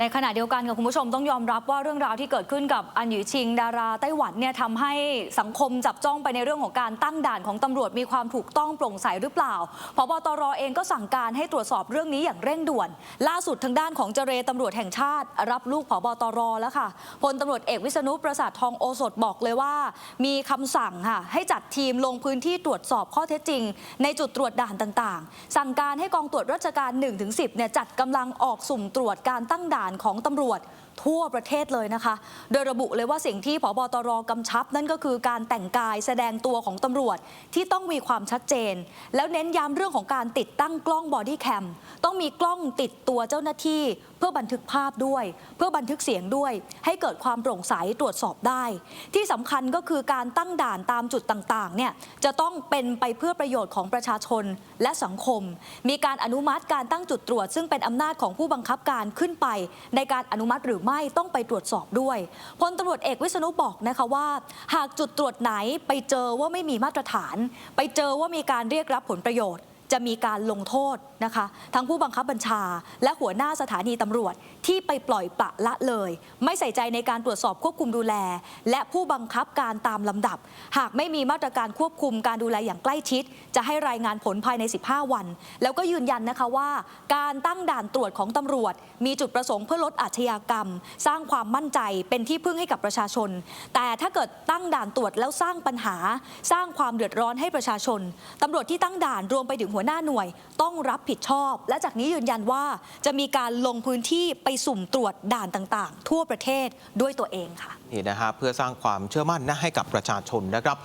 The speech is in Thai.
ในขณะเดียวกันกับคุณผู้ชมต้องยอมรับว่าเรื่องราวที่เกิดขึ้นกับอันหยูชิง ดาราไต้หวันเนี่ยทำให้สังคมจับจ้องไปในเรื่องของการตั้งด่านของตำรวจมีความถูกต้องโปร่งใสหรือเปล่าพบตรเองก็สั่งการให้ตรวจสอบเรื่องนี้อย่างเร่งด่วน ล่าสุดทางด้านของเจรตำรวจแห่งชาติ รับลูกพบตรแล้วค่ะพลตำรวจเอกวิษณุประสาททองโอสถบอกเลยว่า มีคำสั่งค่ะให้จัดทีมลงพื้นที่ตรวจสอบข้อเท็จจริง ในจุดตรวจด่านต่าง ๆ สั่งการให้กองตรวจราชการ 1-10เนี่ยจัดกำลังออกสุ่มตรวจการตั้งด่านของตำรวจทั่วประเทศเลยนะคะ โดยระบุเลยว่าสิ่งที่ผบตรกำชับ นั่นก็คือการแต่งกายแสดงตัวของตำรวจที่ต้องมีความชัดเจน แล้วเน้นย้ำเรื่องของการติดตั้งกล้องบอดี้แคมต้องมีกล้องติดตัวเจ้าหน้าที่เพื่อบันทึกภาพด้วย เพื่อบันทึกเสียงด้วย ให้เกิดความโปร่งใสตรวจสอบได้ ที่สำคัญก็คือการตั้งด่านตามจุดต่างๆเนี่ยจะต้องเป็นไปเพื่อประโยชน์ของประชาชนและสังคม มีการอนุมัติการตั้งจุดตรวจ ซึ่งเป็นอำนาจของผู้บังคับการขึ้นไป ในการอนุมัติหรือไม่ต้องไปตรวจสอบด้วยพลตำรวจเอกวิษณุบอกนะคะว่า หากจุดตรวจไหนไปเจอว่าไม่มีมาตรฐาน ไปเจอว่ามีการเรียกรับผลประโยชน์ จะมีการลงโทษนะคะ ทั้งผู้บังคับบัญชา และหัวหน้าสถานีตำรวจที่ไปปล่อยปละละเลย ไม่ใส่ใจในการตรวจสอบควบคุมดูแล และผู้บังคับการตามลำดับ หากไม่มีมาตรการควบคุมการดูแลอย่างใกล้ชิด จะให้รายงานผลภายใน 15 วัน แล้วก็ยืนยันนะคะว่า การตั้งด่านตรวจของตำรวจ มีจุดประสงค์เพื่อลดอาชญากรรม สร้างความมั่นใจเป็นที่พึ่งให้กับประชาชน แต่ถ้าเกิดตั้งด่านตรวจแล้วสร้างปัญหา สร้างความเดือดร้อนให้ประชาชนตำรวจที่ตั้งด่านรวมไปถึงหัวหน้าหน่วยต้องรับผิดชอบ และจากนี้ยืนยันว่าจะมีการลงพื้นที่ไปสุ่มตรวจด่านต่างๆ ทั่วประเทศด้วยตัวเองค่ะนี่นะฮะเพื่อสร้างความเชื่อมั่นนะให้กับประชาชนนะครับ